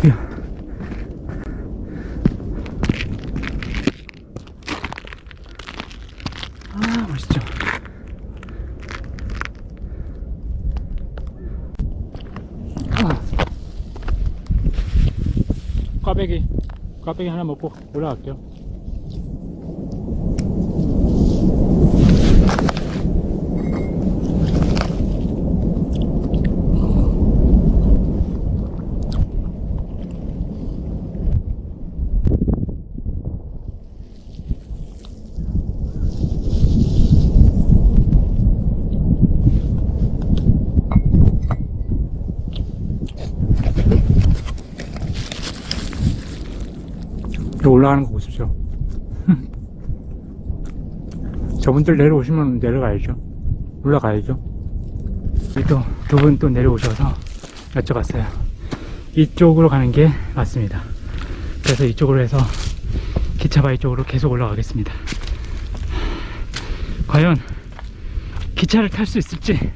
이쪽이요. 아, 멋있죠. 아. 꽈배기, 꽈배기 하나 먹고 올라갈게요. 여기 올라가는 거 보십시오. 저분들 내려오시면 내려가야죠. 올라가야죠. 또 두 분 또 내려오셔서 여쭤봤어요. 이쪽으로 가는 게 맞습니다. 그래서 이쪽으로 해서 기차바위 쪽으로 계속 올라가겠습니다. 과연 기차를 탈 수 있을지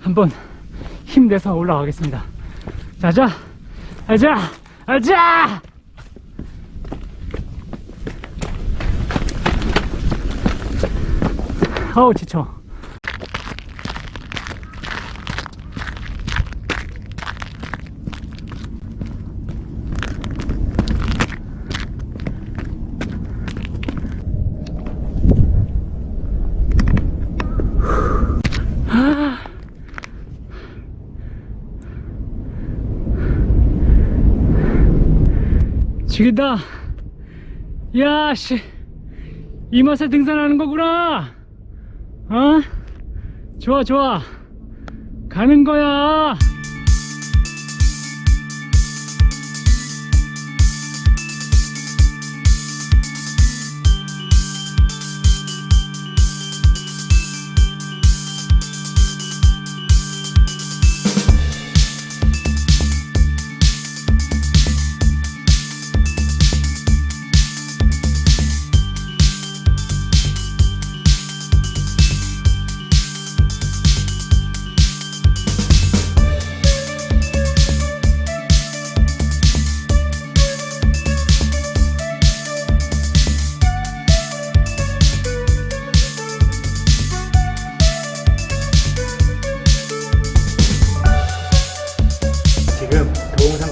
한번 힘내서 올라가겠습니다. 자자, 아자, 아자! 아우 지쳐. 아. 죽인다. 야씨. 이 맛에 등산하는 거구나 어? 좋아 좋아 가는 거야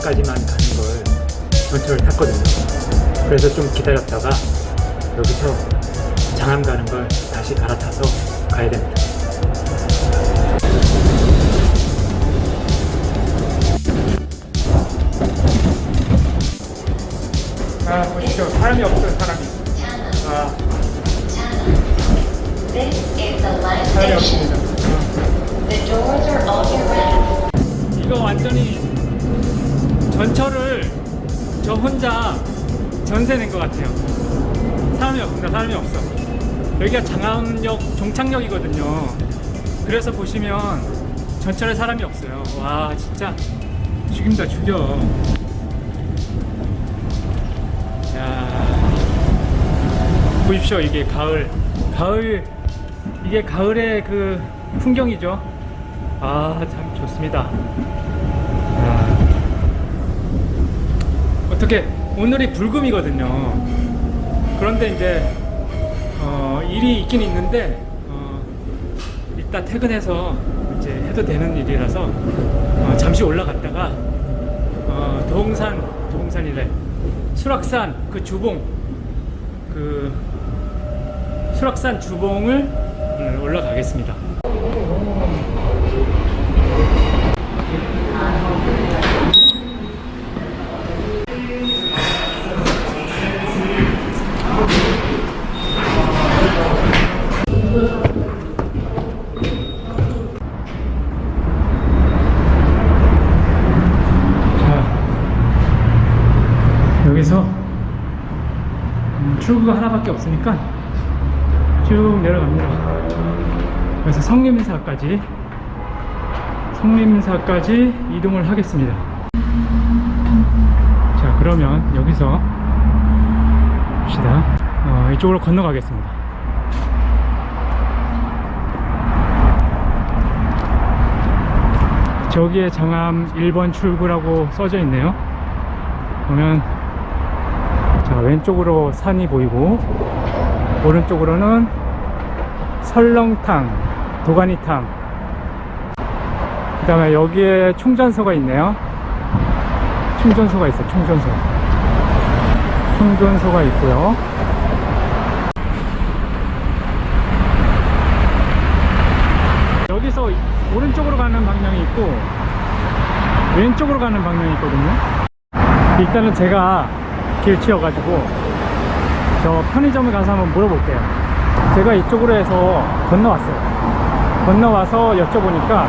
까지만 가는 걸 전철을 탔거든요. 그래서 좀 기다렸다가 여기서 장암 가는 걸 다시 갈아타서 가야 됩니다. 아 보시죠 사람이 없어요 사람이. 아. 사람이. 없습니다. 이거 완전히 전철을 저 혼자 전세 낸 것 같아요. 사람이 없습니다. 사람이 없어. 여기가 장암역 종착역이거든요. 그래서 보시면 전철에 사람이 없어요. 와 진짜 죽입니다. 죽여. 야 보십시오. 이게 가을 가을 이게 가을의 그 풍경이죠. 아 참 좋습니다. 아, 어떻게 오늘이 불금이거든요. 그런데 이제 어, 일이 있긴 있는데 어, 이따 퇴근해서 이제 해도 되는 일이라서 어, 잠시 올라갔다가 어, 도봉산 도봉산이래 수락산 그 주봉 그 수락산 주봉을 오늘 올라가겠습니다. 출구가 하나밖에 없으니까 쭉 내려갑니다. 그래서 성림사까지 성림사까지 이동을 하겠습니다. 자, 그러면 여기서 봅시다. 어, 이쪽으로 건너가겠습니다. 저기에 장암 1번 출구라고 써져 있네요. 보면 자 왼쪽으로 산이 보이고 오른쪽으로는 설렁탕 도가니탕. 그 다음에 여기에 충전소가 있네요. 충전소가 있어요 충전소. 충전소가 있고요. 여기서 오른쪽으로 가는 방향이 있고 왼쪽으로 가는 방향이 있거든요. 일단은 제가 길치여가지고 저 편의점에 가서 한번 물어볼게요. 제가 이쪽으로 해서 건너왔어요. 건너와서 여쭤보니까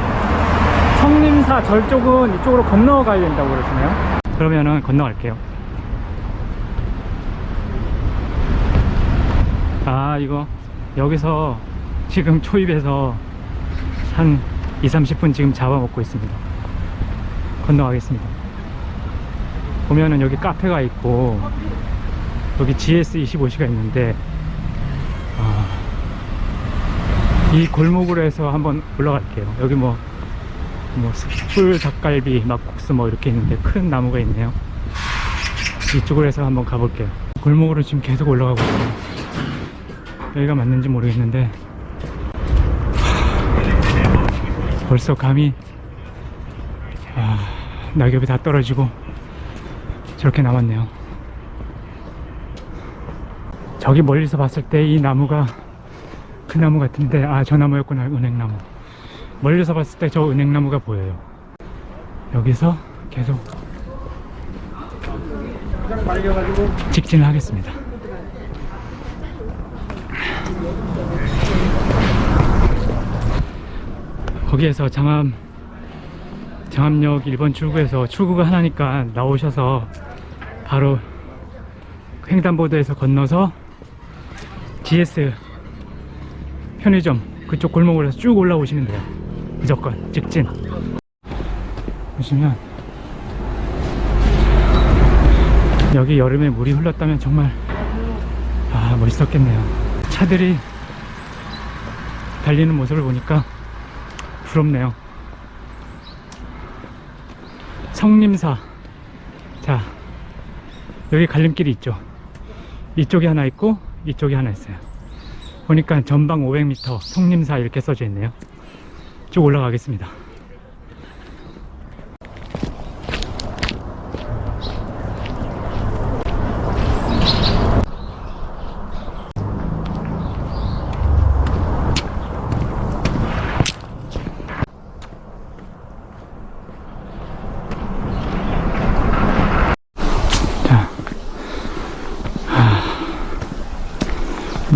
성림사 절 쪽은 이쪽으로 건너가야 된다고 그러시네요. 그러면은 건너갈게요. 아 이거 여기서 지금 초입에서 한 2, 30분 지금 잡아먹고 있습니다. 건너가겠습니다 보면은 여기 카페가 있고 여기 GS25시가 있는데 아, 이 골목으로 해서 한번 올라갈게요. 여기 뭐, 뭐 숯불 닭갈비 막국수 뭐 이렇게 있는데 큰 나무가 있네요. 이쪽으로 해서 한번 가볼게요. 골목으로 지금 계속 올라가고 있어요. 여기가 맞는지 모르겠는데. 벌써 감이 아, 낙엽이 다 떨어지고 저렇게 남았네요. 저기 멀리서 봤을 때 이 나무가 그 나무 같은데 아 저 나무였구나 은행나무. 멀리서 봤을 때 저 은행나무가 보여요. 여기서 계속 직진을 하겠습니다. 거기에서 장암 장암역 1번 출구에서 출구가 하나니까 나오셔서 바로 횡단보도에서 건너서 GS 편의점 그쪽 골목으로 쭉 올라오시면 돼요. 무조건 직진. 보시면 여기 여름에 물이 흘렀다면 정말 아 멋있었겠네요. 차들이 달리는 모습을 보니까 부럽네요. 성림사. 자 여기 갈림길이 있죠. 이쪽에 하나 있고 이쪽에 하나 있어요. 보니까 전방 500m 성림사 이렇게 써져 있네요. 쭉 올라가겠습니다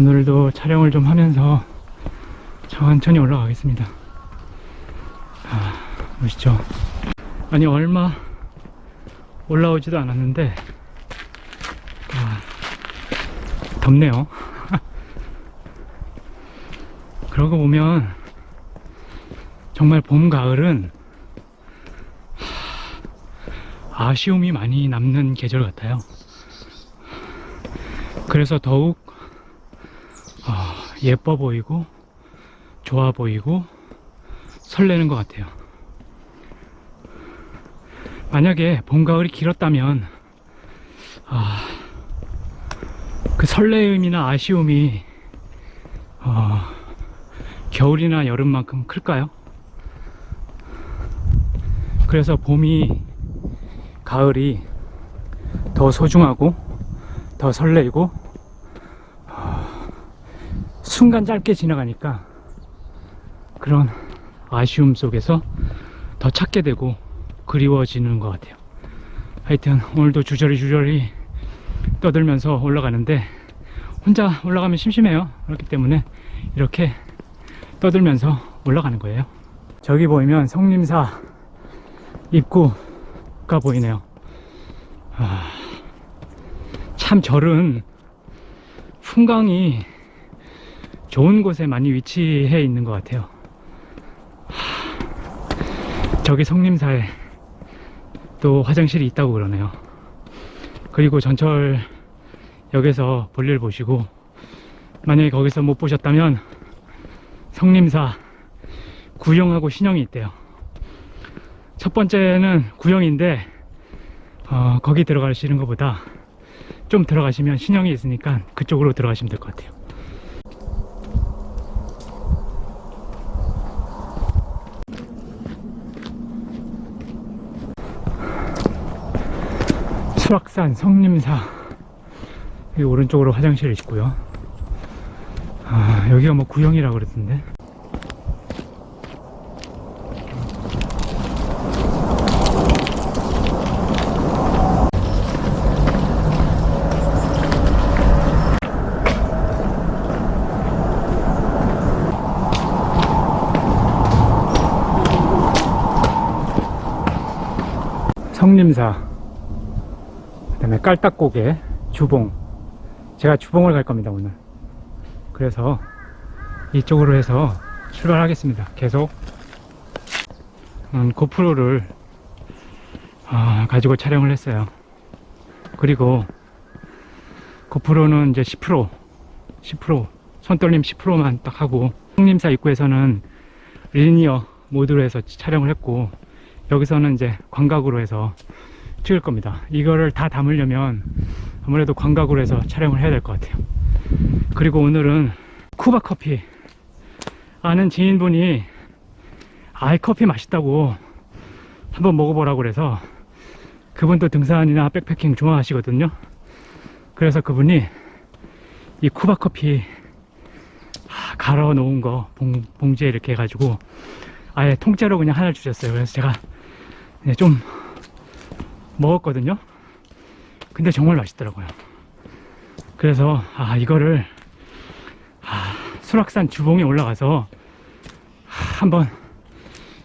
오늘도 촬영을 좀 하면서 천천히 올라가겠습니다. 아, 보시죠. 아니, 얼마 올라오지도 않았는데, 아, 덥네요. 그러고 보면, 정말 봄, 가을은 하, 아쉬움이 많이 남는 계절 같아요. 그래서 더욱 아, 예뻐 보이고 좋아 보이고 설레는 것 같아요. 만약에 봄, 가을이 길었다면 아, 그 설레임이나 아쉬움이 어, 겨울이나 여름만큼 클까요? 그래서 봄이 가을이 더 소중하고 더 설레이고 순간 짧게 지나가니까 그런 아쉬움 속에서 더 찾게 되고 그리워지는 것 같아요. 하여튼 오늘도 주저리 주저리 떠들면서 올라가는데 혼자 올라가면 심심해요. 그렇기 때문에 이렇게 떠들면서 올라가는 거예요. 저기 보이면 성림사 입구가 보이네요. 아, 참 절은 풍광이 좋은 곳에 많이 위치해 있는 것 같아요. 하, 저기 성림사에 또 화장실이 있다고 그러네요. 그리고 전철역에서 볼일 보시고 만약에 거기서 못 보셨다면 성림사 구형하고 신형이 있대요. 첫 번째는 구형인데 어, 거기 들어가시는 것보다 좀 들어가시면 신형이 있으니까 그쪽으로 들어가시면 될 것 같아요. 수락산 성림사 여기 오른쪽으로 화장실이 있고요. 아, 여기가 뭐 구형이라고 그랬던데. 성림사 그다음에 깔딱고개 주봉. 제가 주봉을 갈 겁니다 오늘. 그래서 이쪽으로 해서 출발하겠습니다. 계속. 음, 고프로를 아, 가지고 촬영을 했어요. 그리고 고프로는 이제 10% 10% 손떨림 10%만 딱 하고 성림사 입구에서는 리니어 모드로 해서 촬영을 했고 여기서는 이제 광각으로 해서 찍을 겁니다. 이거를 다 담으려면 아무래도 광각으로 해서 촬영을 해야 될 것 같아요. 그리고 오늘은 쿠바 커피 아는 지인분이 아이 커피 맛있다고 한번 먹어보라고 그래서 그분도 등산이나 백패킹 좋아하시거든요. 그래서 그분이 이 쿠바 커피 아, 갈아 놓은 거 봉, 봉지에 이렇게 해가지고 아예 통째로 그냥 하나 주셨어요. 그래서 제가 네, 좀 먹었거든요. 근데 정말 맛있더라고요. 그래서 아 이거를 아, 수락산 주봉에 올라가서 아, 한번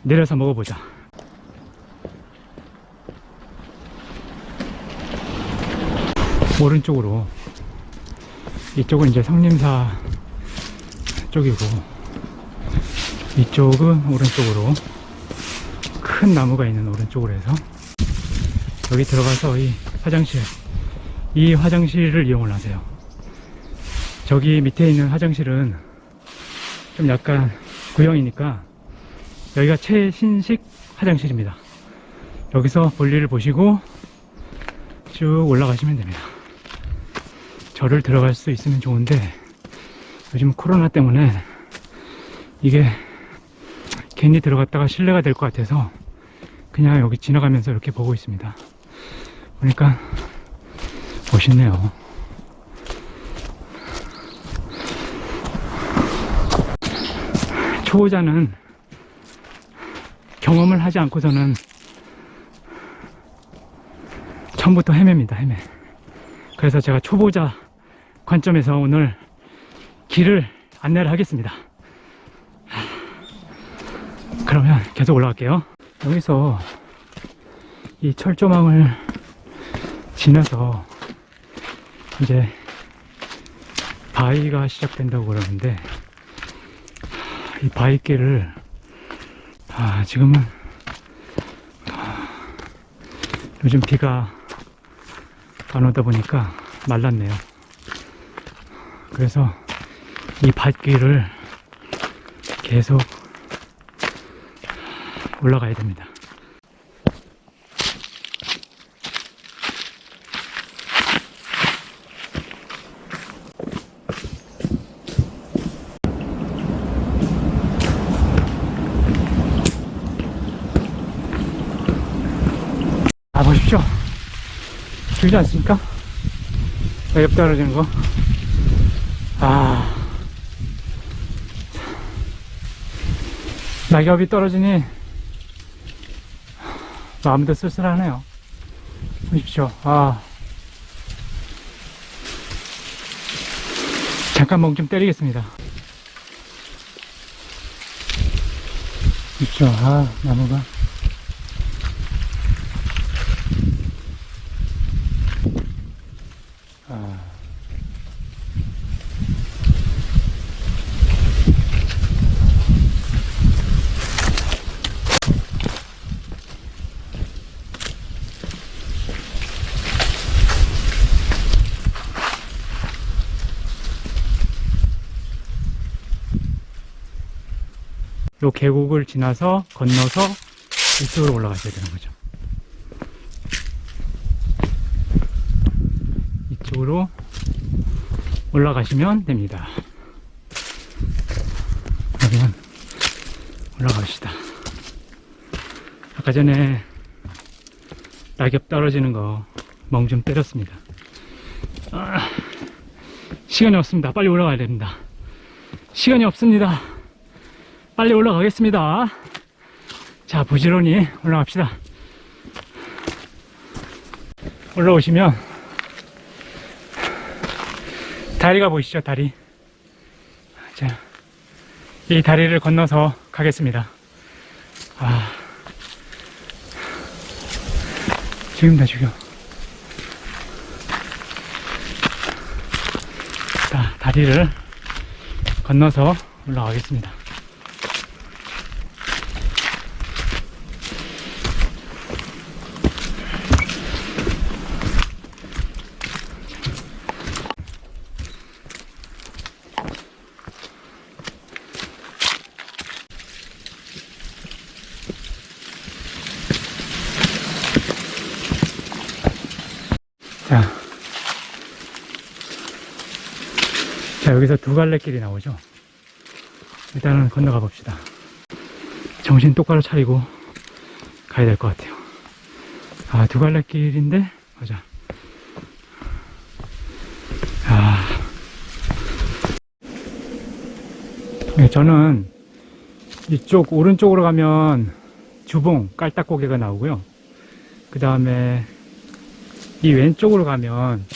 내려서 먹어보자. 오른쪽으로 이쪽은 이제 성림사 쪽이고 이쪽은 오른쪽으로 큰 나무가 있는 오른쪽으로 해서 여기 들어가서 이 화장실 이 화장실을 이용을 하세요. 저기 밑에 있는 화장실은 좀 약간 구형이니까 여기가 최신식 화장실입니다. 여기서 볼일을 보시고 쭉 올라가시면 됩니다. 저를 들어갈 수 있으면 좋은데 요즘 코로나 때문에 이게 괜히 들어갔다가 실례가 될 것 같아서 그냥 여기 지나가면서 이렇게 보고 있습니다. 보니까 멋있네요. 초보자는 경험을 하지 않고서는 처음부터 헤맵니다, 헤매. 그래서 제가 초보자 관점에서 오늘 길을 안내를 하겠습니다. 그러면 계속 올라갈게요. 여기서 이 철조망을 지나서 이제 바위가 시작된다고 그러는데 이 바위길을 아, 지금은 아, 요즘 비가 안 오다 보니까 말랐네요. 그래서 이 밭길을 계속 올라가야 됩니다. 아, 보십시오. 길지 않습니까? 낙엽 떨어지는 거. 아. 낙엽이 떨어지니 마음도 쓸쓸하네요. 보십시오. 아. 잠깐 멍좀 때리겠습니다. 보십시오. 아, 나무가. 계곡을 지나서 건너서 이쪽으로 올라가셔야 되는 거죠. 이쪽으로 올라가시면 됩니다. 그러면 올라갑시다. 아까 전에 낙엽 떨어지는 거 멍 좀 때렸습니다. 아, 시간이 없습니다. 빨리 올라가야 됩니다. 시간이 없습니다. 빨리 올라가겠습니다. 자, 부지런히 올라갑시다. 올라오시면 다리가 보이시죠? 다리. 자, 이 다리를 건너서 가겠습니다. 아, 지금다 지금. 자, 다리를 건너서 올라가겠습니다. 여기서 두 갈래 길이 나오죠. 일단은 건너가 봅시다. 정신 똑바로 차리고 가야 될 것 같아요. 아, 두 갈래 길인데, 보자. 아. 네, 저는 이쪽 오른쪽으로 가면 주봉 깔딱고개가 나오고요. 그 다음에 이 왼쪽으로 가면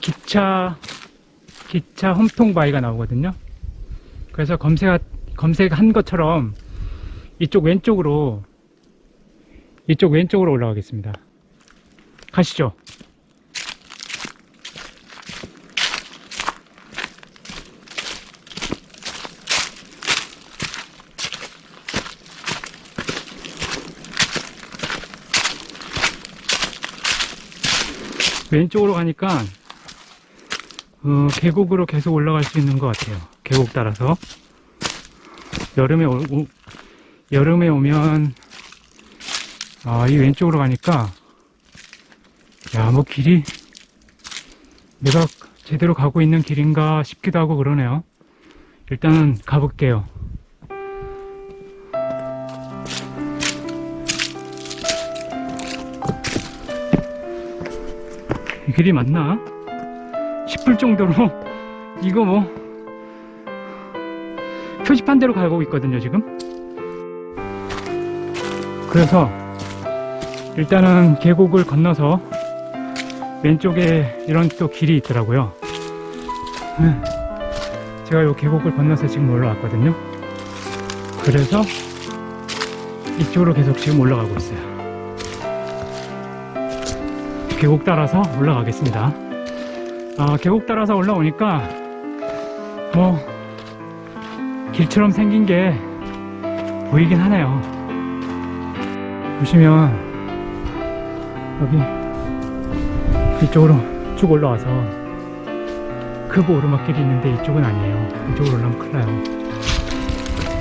기차 기차 홈통 바위가 나오거든요. 그래서 검색 검색한 것처럼 이쪽 왼쪽으로 이쪽 왼쪽으로 올라가겠습니다. 가시죠. 왼쪽으로 가니까 어, 계곡으로 계속 올라갈 수 있는 것 같아요. 계곡 따라서 여름에 오, 오- 여름에 오면 아, 이 왼쪽으로 가니까 야, 뭐 길이 내가 제대로 가고 있는 길인가 싶기도 하고 그러네요. 일단은 가볼게요. 이 길이 맞나? 싶을 정도로 이거 뭐 표지판 대로 가고 있거든요 지금. 그래서 일단은 계곡을 건너서 왼쪽에 이런 또 길이 있더라고요. 네. 제가 이 계곡을 건너서 지금 올라왔거든요. 그래서 이쪽으로 계속 지금 올라가고 있어요. 계곡 따라서 올라가겠습니다 아, 계곡 따라서 올라오니까 뭐 길처럼 생긴 게 보이긴 하네요. 보시면 여기 이쪽으로 쭉 올라와서 크고 오르막길이 있는데 이쪽은 아니에요. 이쪽으로 올라오면 큰일 나요.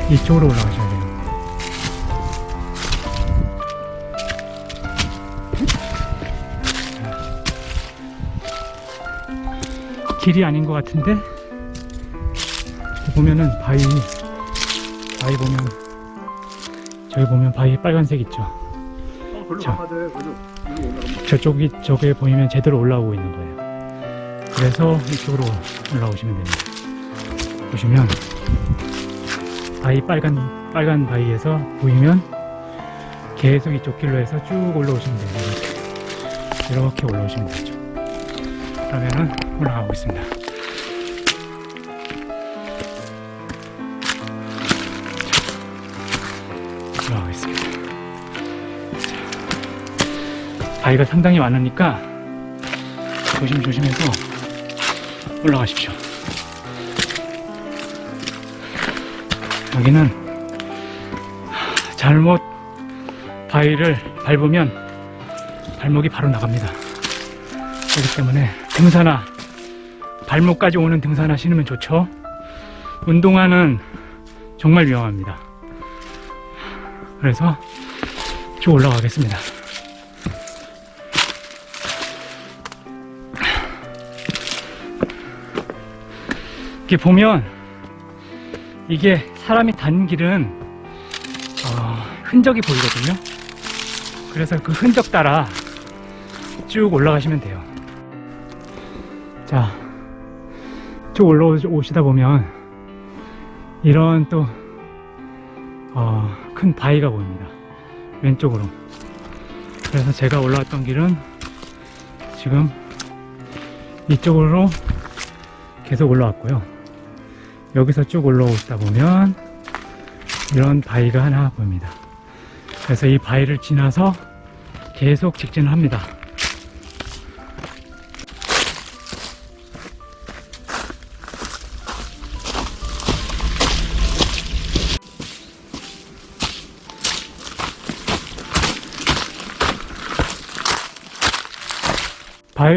이쪽으로 올라가셔야 돼요. 길이 아닌 것 같은데? 보면은 바위 바위 보면 저기 보면 바위 빨간색 있죠? 어, 별로 올라가면. 저쪽이 저게 보이면 제대로 올라오고 있는 거예요. 그래서 이쪽으로 올라오시면 됩니다. 보시면 바위 빨간 빨간 바위에서 보이면 계속 이쪽 길로 해서 쭉 올라오시면 이렇게. 이렇게 올라오시면 되죠 그러면은 올라가고 있습니다. 올라가겠습니다. 자, 바위가 상당히 많으니까 조심조심해서 올라가십시오. 여기는 잘못 바위를 밟으면 발목이 바로 나갑니다. 그렇기 때문에 등산화. 발목까지 오는 등산화 신으면 좋죠? 운동화는 정말 위험합니다. 그래서 쭉 올라가겠습니다. 이렇게 보면 이게 사람이 단 길은 어, 흔적이 보이거든요. 그래서 그 흔적 따라 쭉 올라가시면 돼요. 자, 쭉 올라오시다 보면 이런 또, 어, 큰 바위가 보입니다. 왼쪽으로. 그래서 제가 올라왔던 길은 지금 이쪽으로 계속 올라왔고요. 여기서 쭉 올라오다 보면 이런 바위가 하나 보입니다. 그래서 이 바위를 지나서 계속 직진을 합니다.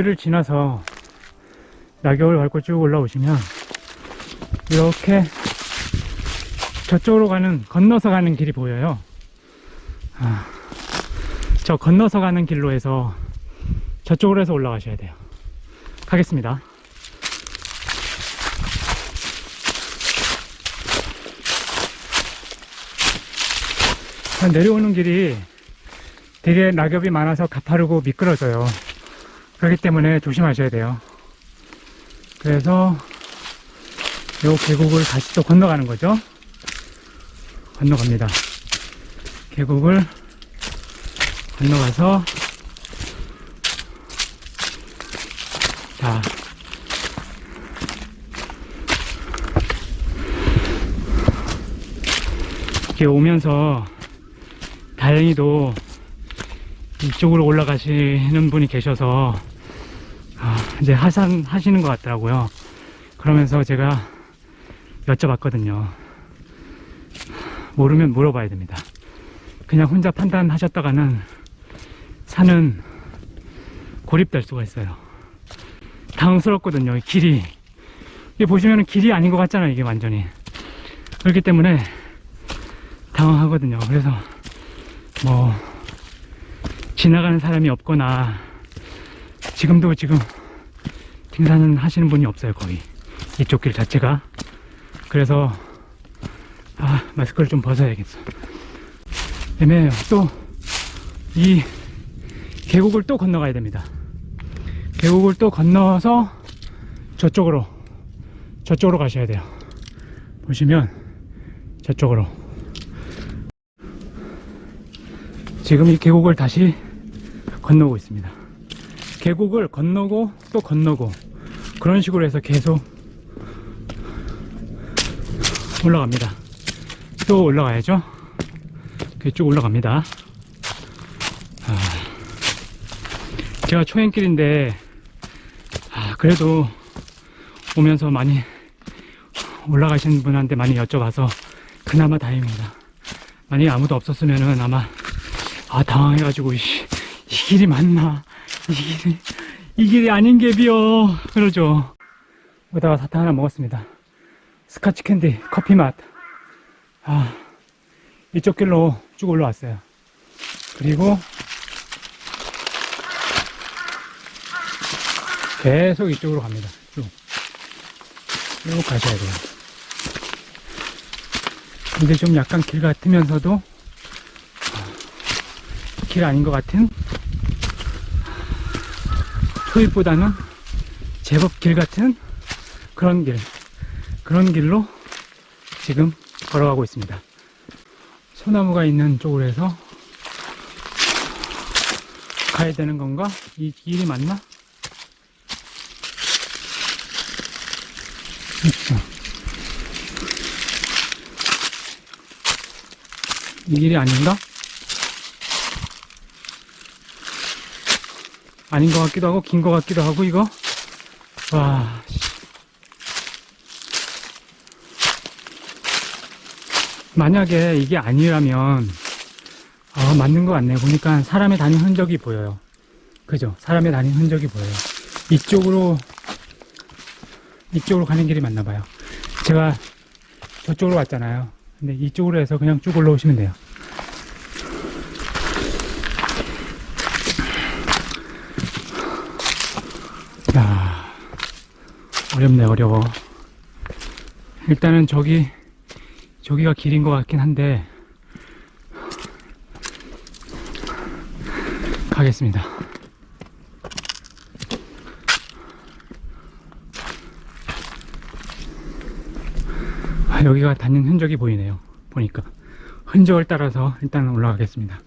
바위를 지나서 낙엽을 밟고 쭉 올라오시면 이렇게 저쪽으로 가는 건너서 가는 길이 보여요. 아, 저 건너서 가는 길로 해서 저쪽으로 해서 올라가셔야 돼요. 가겠습니다. 내려오는 길이 되게 낙엽이 많아서 가파르고 미끄러져요. 그렇기 때문에 조심하셔야 돼요. 그래서 요 계곡을 다시 또 건너가는 거죠. 건너갑니다. 계곡을 건너가서 자 이렇게 오면서 다행히도 이쪽으로 올라가시는 분이 계셔서 아, 이제 하산 하시는 것 같더라고요. 그러면서 제가 여쭤봤거든요. 모르면 물어봐야 됩니다. 그냥 혼자 판단하셨다가는 산은 고립될 수가 있어요. 당황스럽거든요. 이 길이. 이게 보시면 길이 아닌 것 같잖아요. 이게 완전히. 그렇기 때문에 당황하거든요. 그래서 뭐 지나가는 사람이 없거나 지금도 지금 등산은 하시는 분이 없어요. 거의 이쪽 길 자체가. 그래서 아 마스크를 좀 벗어야겠어. 애매해요. 또 이 계곡을 또 건너가야 됩니다. 계곡을 또 건너서 저쪽으로 저쪽으로 가셔야 돼요. 보시면 저쪽으로 지금 이 계곡을 다시 건너고 있습니다. 계곡을 건너고 또 건너고 그런 식으로 해서 계속 올라갑니다. 또 올라가야죠. 쭉 올라갑니다. 아, 제가 초행길인데 아, 그래도 오면서 많이 올라가신 분한테 많이 여쭤봐서 그나마 다행입니다. 만약에 아무도 없었으면은 아마 아 당황해가지고 이씨, 이 길이 맞나 이 길이 이 길이 아닌 게비요 그러죠. 여기다가 사탕 하나 먹었습니다. 스카치 캔디 커피 맛. 아 이쪽 길로 쭉 올라왔어요. 그리고 계속 이쪽으로 갑니다. 쭉. 쭉 가셔야 돼요. 근데 좀 약간 길 같으면서도 길 아닌 것 같은 초입보다는 제법 길 같은 그런 길 그런 길로 지금 걸어가고 있습니다. 소나무가 있는 쪽으로 해서 가야 되는 건가? 이 길이 맞나? 이 길이 아닌가? 아닌 것 같기도 하고 긴 것 같기도 하고 이거? 와 씨. 만약에 이게 아니라면 아 맞는 것 같네요 보니까 사람의 다닌 흔적이 보여요. 그죠? 사람의 다닌 흔적이 보여요. 이쪽으로 이쪽으로 가는 길이 맞나 봐요. 제가 저쪽으로 왔잖아요. 근데 이쪽으로 해서 그냥 쭉 올라오시면 돼요 어렵네 어려워 일단은 저기 저기가 길인 것 같긴 한데 가겠습니다. 아, 여기가 닿는 흔적이 보이네요. 보니까 흔적을 따라서 일단 올라가겠습니다.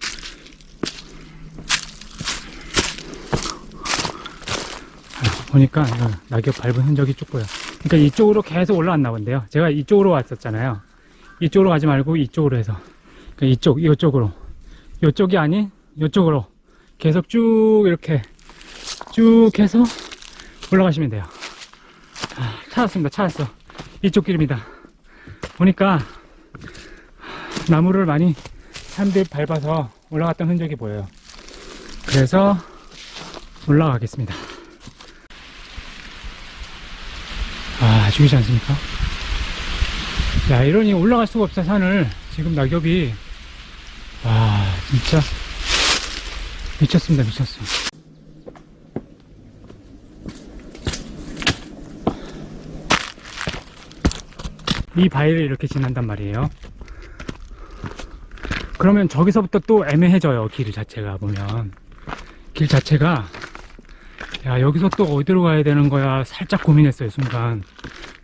보니까 이거 낙엽 밟은 흔적이 쭉 보여. 그러니까 이쪽으로 계속 올라왔나 본데요. 제가 이쪽으로 왔었잖아요. 이쪽으로 가지 말고 이쪽으로 해서 그러니까 이쪽, 이쪽으로 이쪽이 아닌 이쪽으로 계속 쭉 이렇게 쭉 해서 올라가시면 돼요. 아, 찾았습니다. 찾았어. 이쪽 길입니다. 보니까 나무를 많이 사람들이 밟아서 올라갔던 흔적이 보여요. 그래서 올라가겠습니다. 아, 죽이지 않습니까? 야, 이러니 올라갈 수가 없어, 산을. 지금 낙엽이. 와, 진짜. 미쳤습니다, 미쳤어. 이 바위를 이렇게 지난단 말이에요. 그러면 저기서부터 또 애매해져요, 길 자체가 보면. 길 자체가, 야, 여기서 또 어디로 가야 되는 거야, 살짝 고민했어요, 순간.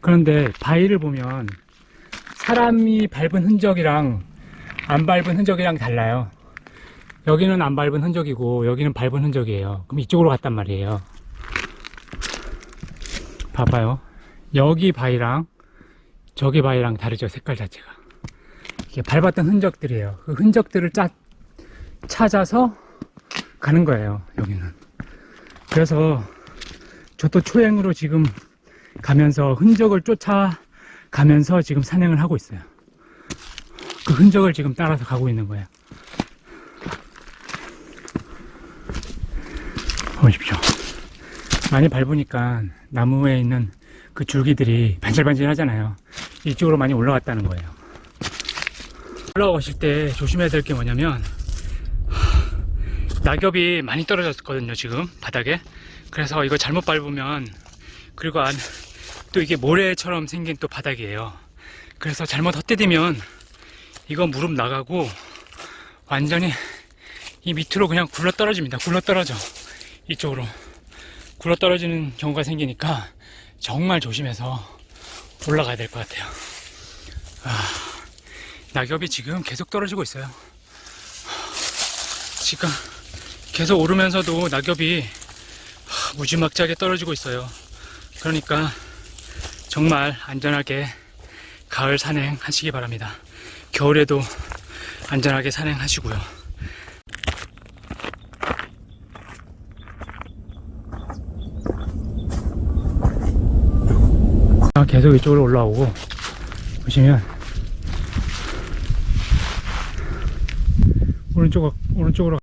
그런데 바위를 보면, 사람이 밟은 흔적이랑 안 밟은 흔적이랑 달라요. 여기는 안 밟은 흔적이고, 여기는 밟은 흔적이에요. 그럼 이쪽으로 갔단 말이에요. 봐봐요. 여기 바위랑 저기 바위랑 다르죠, 색깔 자체가. 이게 밟았던 흔적들이에요. 그 흔적들을 짜, 찾아서 가는 거예요, 여기는. 그래서 저도 초행으로 지금 가면서 흔적을 쫓아가면서 지금 산행을 하고 있어요. 그 흔적을 지금 따라서 가고 있는 거예요. 보십시오. 많이 밟으니까 나무에 있는 그 줄기들이 반질반질 하잖아요. 이쪽으로 많이 올라갔다는 거예요. 올라가실 때 조심해야 될 게 뭐냐면 하, 낙엽이 많이 떨어졌거든요 지금 바닥에 그래서 이거 잘못 밟으면 그리고 안 또 이게 모래처럼 생긴 또 바닥이에요. 그래서 잘못 헛디디면 이거 무릎 나가고 완전히 이 밑으로 그냥 굴러 떨어집니다. 굴러 떨어져. 이쪽으로. 굴러 떨어지는 경우가 생기니까 정말 조심해서 올라가야 될 것 같아요. 아, 낙엽이 지금 계속 떨어지고 있어요. 지금 계속 오르면서도 낙엽이 무지막지하게 떨어지고 있어요. 그러니까 정말 안전하게 가을 산행 하시기 바랍니다. 겨울에도 안전하게 산행하시고요. 아, 계속 이쪽으로 올라오고 보시면 오른쪽 오른쪽으로